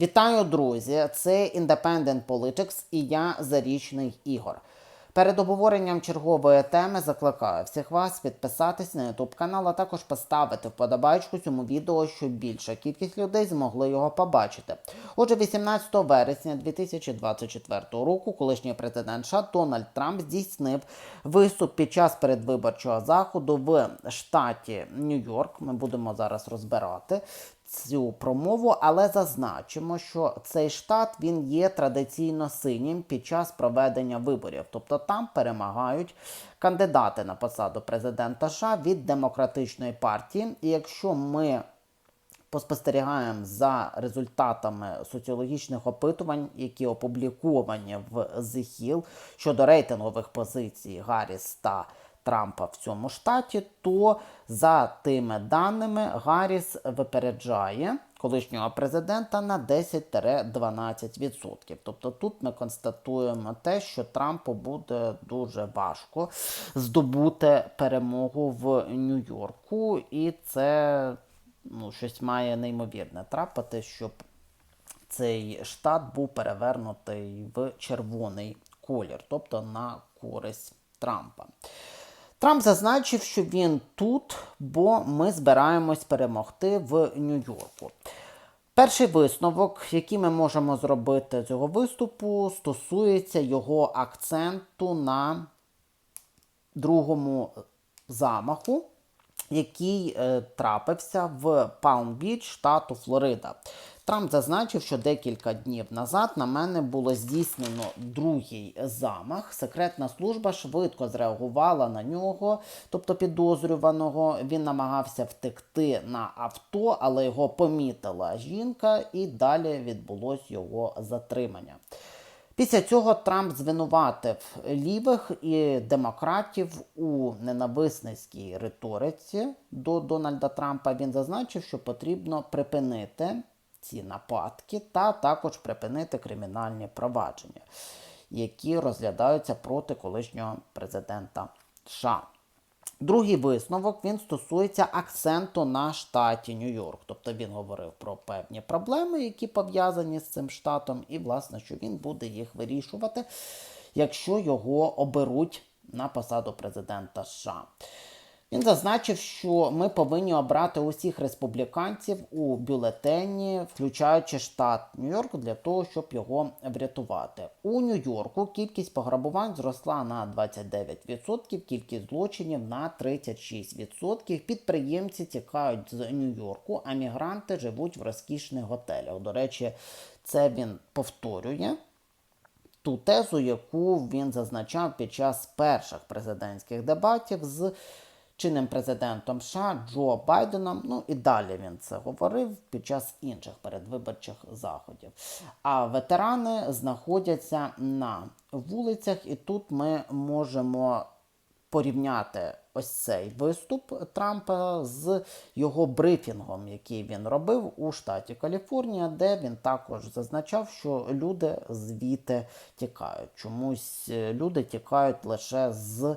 Вітаю, друзі! Це Independent Politics і я Зарічний Ігор. Перед обговоренням чергової теми закликаю всіх вас підписатись на YouTube канал, а також поставити вподобайку цьому відео, щоб більша кількість людей змогли його побачити. Отже, 18 вересня 2024 року колишній президент США Дональд Трамп здійснив виступ під час передвиборчого заходу в штаті Нью-Йорк. Ми будемо зараз розбирати цю промову, але зазначимо, що цей штат він є традиційно синім під час проведення виборів. Тобто там перемагають кандидати на посаду президента США від демократичної партії. І якщо ми поспостерігаємо за результатами соціологічних опитувань, які опубліковані в The Hill щодо рейтингових позицій Гарріс та Трампа в цьому штаті, то за тими даними Гарріс випереджає колишнього президента на 10-12%. Тобто тут ми констатуємо те, що Трампу буде дуже важко здобути перемогу в Нью-Йорку, і це ну, щось має неймовірне трапити, щоб цей штат був перевернутий в червоний колір, тобто на користь Трампа. Трамп зазначив, що він тут, бо ми збираємось перемогти в Нью-Йорку. Перший висновок, який ми можемо зробити з цього виступу, стосується його акценту на другому замаху, який е, трапився в Палм-Біч, штату Флорида. Трамп зазначив, що декілька днів назад на мене було здійснено другий замах. Секретна служба швидко зреагувала на нього, тобто підозрюваного. Він намагався втекти на авто, але його помітила жінка, і далі відбулось його затримання. Після цього Трамп звинуватив лівих і демократів у ненависницькій риториці до Дональда Трампа. Він зазначив, що потрібно припинити ці нападки та також припинити кримінальні провадження, які розглядаються проти колишнього президента США. Другий висновок він стосується акценту на штаті Нью-Йорк. Тобто він говорив про певні проблеми, які пов'язані з цим штатом, і, власне, що він буде їх вирішувати, якщо його оберуть на посаду президента США. Він зазначив, що ми повинні обрати усіх республіканців у бюлетені, включаючи штат Нью-Йорк, для того, щоб його врятувати. У Нью-Йорку кількість пограбувань зросла на 29%, кількість злочинів на 36%. Підприємці тікають з Нью-Йорку, а мігранти живуть в розкішних готелях. До речі, це він повторює. Ту тезу, яку він зазначав під час перших президентських дебатів з чинним президентом США Джо Байденом. Ну і далі він це говорив під час інших передвиборчих заходів. А ветерани знаходяться на вулицях, і тут ми можемо порівняти ось цей виступ Трампа з його брифінгом, який він робив у штаті Каліфорнія, де він також зазначав, що люди звідти тікають. Чомусь е, люди тікають лише з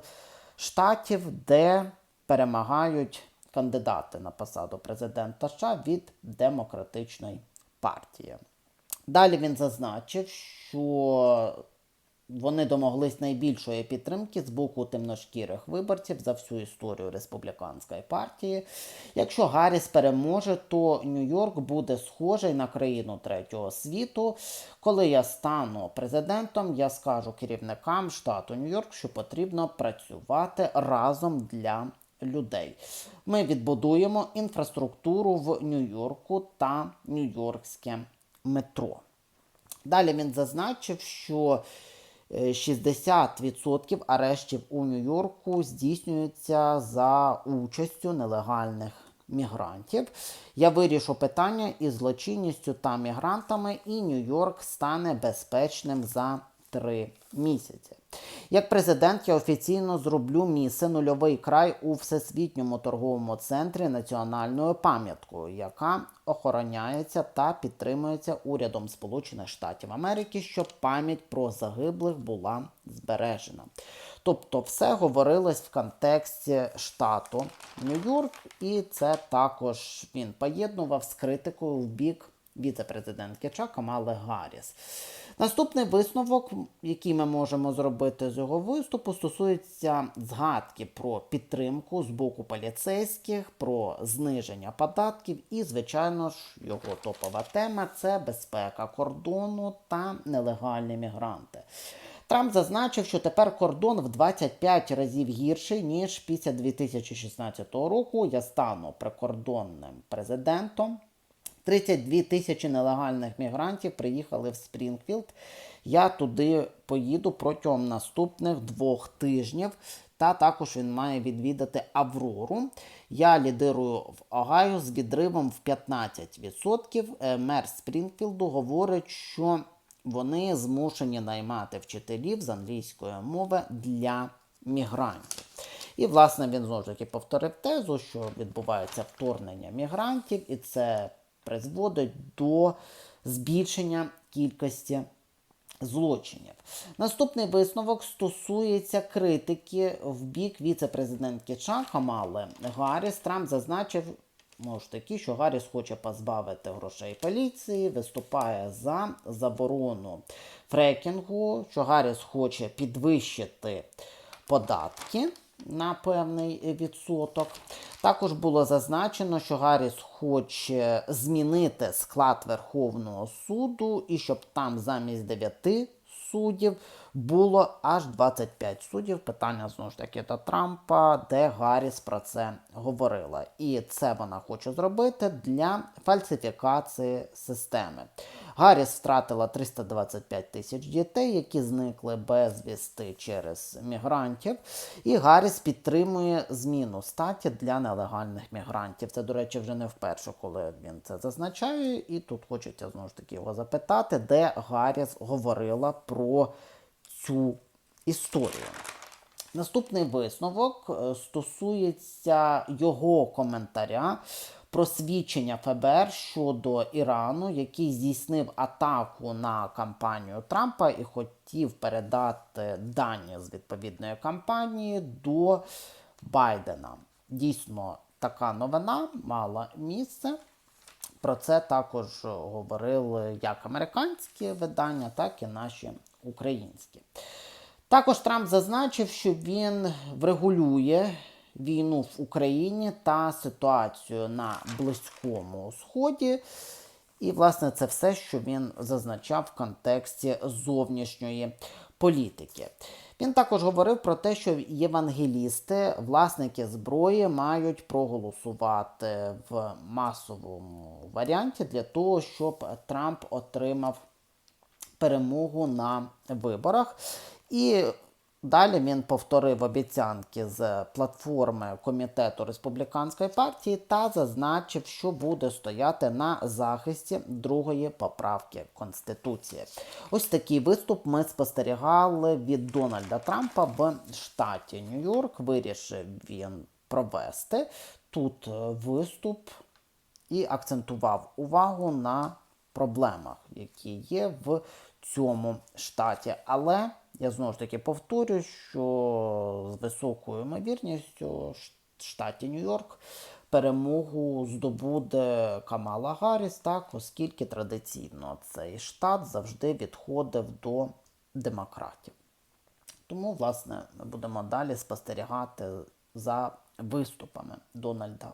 штатів, де перемагають кандидати на посаду президента США від демократичної партії. Далі він зазначив, що вони домоглись найбільшої підтримки з боку темношкірих виборців за всю історію республіканської партії. Якщо Гарріс переможе, то Нью-Йорк буде схожий на країну третього світу. Коли я стану президентом, я скажу керівникам штату Нью-Йорк, що потрібно працювати разом для людей. Ми відбудуємо інфраструктуру в Нью-Йорку та Нью-Йоркське метро. Далі він зазначив, що 60% арештів у Нью-Йорку здійснюються за участю нелегальних мігрантів. Я вирішу питання із злочинністю та мігрантами, і Нью-Йорк стане безпечним за три місяці. Як президент, я офіційно зроблю місце нульовий край у всесвітньому торговому центрі національною пам'яткою, яка охороняється та підтримується урядом Сполучених Штатів Америки, щоб пам'ять про загиблих була збережена. Тобто, все говорилось в контексті штату Нью-Йорк, і це також він поєднував з критикою в бік віце-президентки США Камали Гарріс. Наступний висновок, який ми можемо зробити з його виступу, стосується згадки про підтримку з боку поліцейських, про зниження податків, і, звичайно ж, його топова тема це безпека кордону та нелегальні мігранти. Трамп зазначив, що тепер кордон в 25 разів гірший, ніж після 2016 року. Я стану прикордонним президентом. 32 тисячі нелегальних мігрантів приїхали в Спрінгфілд. Я туди поїду протягом наступних двох тижнів. Та також він має відвідати Аврору. Я лідирую в Огайо з відривом в 15%. Е, Мер Спрінгфілду говорить, що вони змушені наймати вчителів з англійської мови для мігрантів. І, власне, він знову ж таки повторив тезу, що відбувається вторгнення мігрантів, і це призводить до збільшення кількості злочинів. Наступний висновок стосується критики в бік віце-президентки США Камали Гарріс. Трамп зазначив, може таки, що Гарріс хоче позбавити грошей поліції, виступає за заборону фрекінгу, що Гарріс хоче підвищити податки на певний відсоток. Також було зазначено, що Гарріс хоче змінити склад Верховного суду і щоб там замість 9 суддів було аж 25 суддів. Питання знову ж таки до Трампа, де Гарріс про це говорила. І це вона хоче зробити для фальсифікації системи. Гарріс втратила 325 тисяч дітей, які зникли безвісти через мігрантів. І Гарріс підтримує зміну статі для нелегальних мігрантів. Це, до речі, вже не вперше, коли він це зазначає. І тут хочеться знову ж таки його запитати, де Гарріс говорила про цю історію. Наступний висновок е, стосується його коментаря про свідчення ФБР щодо Ірану, який здійснив атаку на кампанію Трампа і хотів передати дані з відповідної кампанії до Байдена. Дійсно, така новина мала місце. Про це також говорили як американські видання, так і наші українські. Також Трамп зазначив, що він врегулює війну в Україні та ситуацію на Близькому Сході. І, власне, це все, що він зазначав в контексті зовнішньої політики. Він також говорив про те, що євангелісти, власники зброї, мають проголосувати в масовому варіанті для того, щоб Трамп отримав перемогу на виборах. І Далі він повторив обіцянки з платформи комітету республіканської партії та зазначив, що буде стояти на захисті другої поправки Конституції. Ось такий виступ ми спостерігали від Дональда Трампа в штаті Нью-Йорк. Вирішив він провести тут виступ і акцентував увагу на проблемах, які є в цьому штаті. Але я знову ж таки повторюю, що з високою ймовірністю штаті Нью-Йорк перемогу здобуде Камала Гарріс, так, оскільки традиційно цей штат завжди відходив до демократів. Тому, власне, ми будемо далі спостерігати за виступами Дональда